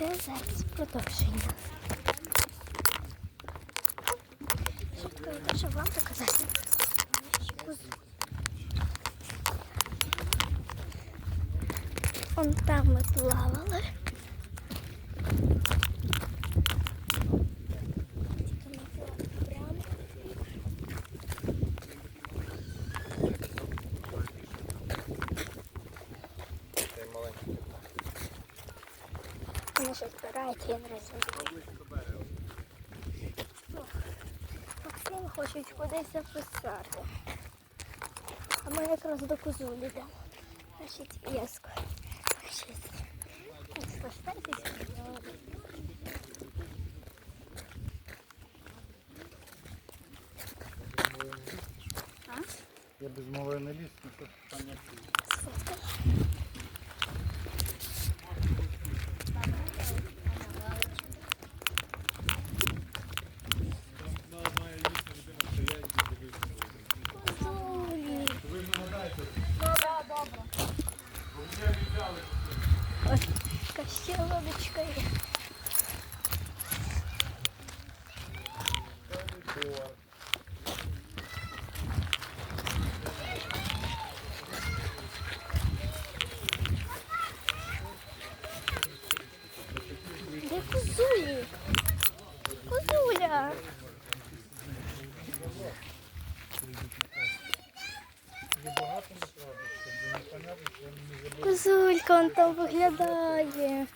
це зараз продовження. Швидко я хочу вам показати. Вон там ми плавали. Вони щось збирають, я не розумію. Максим хочуть кудись записати. А ми якраз до козулі йдемо. Значить. Значить. Я без мови не ліз, ну що там не ще лодочка є. Де козулі? Козуля. Козулька он там виглядає.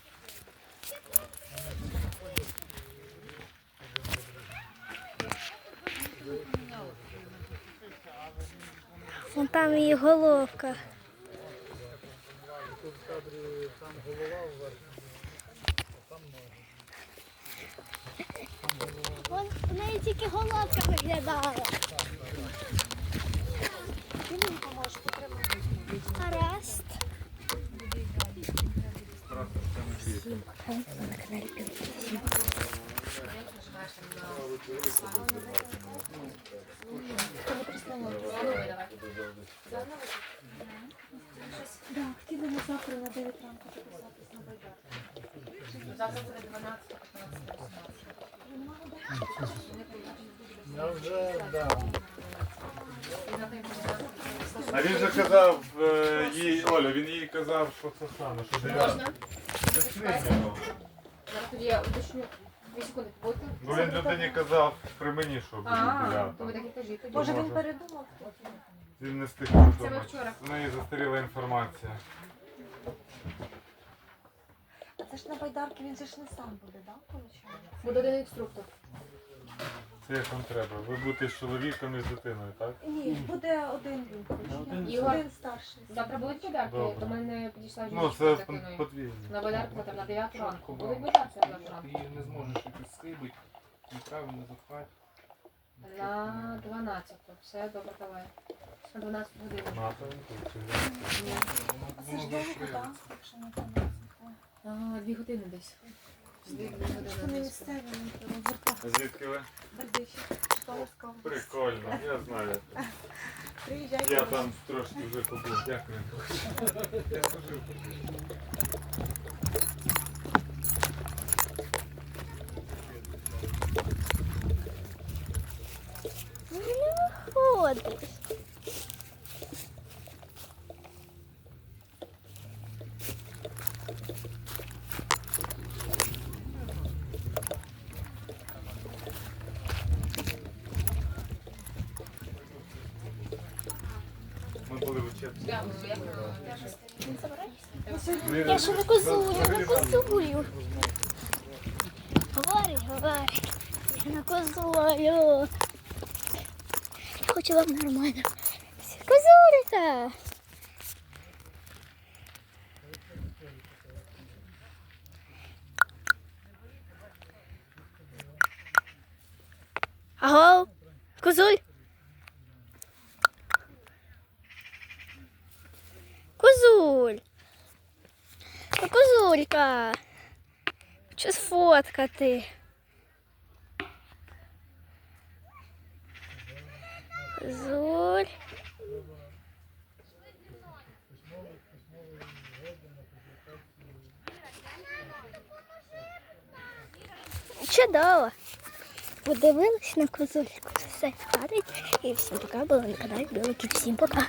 Вон там її головка. Там голова вверх, а там ноги. В неї тільки головка виглядає. Гаразд. Всім пока. На каналі. Да, хотіли ми завтра на 9 ранку записатись на байдар. Завтра буде 12, 15, Я вже, да. А він же казав е, їй, Оля, він їй казав, що це саме, що дев'яте. Можна? Це. Зараз тоді я уточню. Секунди. Будете? Бо він людині казав при мені, що буде А, дев'ята. то ви так і кажіть. тоді. Може він передумав? Він не встиг Це ви подумати. вчора. В неї застаріла інформація. А це ж на байдарки він же ж не сам буде, так? Буде один інструктор. Це як вам треба. Ви будете з чоловіком і з дитиною, так? Ні, буде один він. Ігор. Один старший. Завтра будуть подарки. Добре. До мене підійшла Ну, жіночка це з дитиною. подвійно. На байдарку там на 9 ранку. Будуть байдарки на 9 ранку. Ти не зможеш їх схибити, неправильно запхати. На 12. Все, добре, давай. На 12 годин. Нато чи ні? Ні. А це ж довго, так? Якщо не там. Дві години десь. Дві не години десь. місцеві, не Звідки ви? Бердичі. Штоловського. Прикольно, я знаю. Приїжджайте. Я там трошки вже побув. Дякую. Я пожив. Ну, не виходиш. Я ще не козулю, не козулю. Говори, говори. Я на козулю. Я хочу вам нормально. Козулика. Аго. Козуль. Козулька. Хочу сфоткати. Козуль. Чудово! Подивились на козульку. Все хватить. І всім пока було на каналі Білики. Всім пока.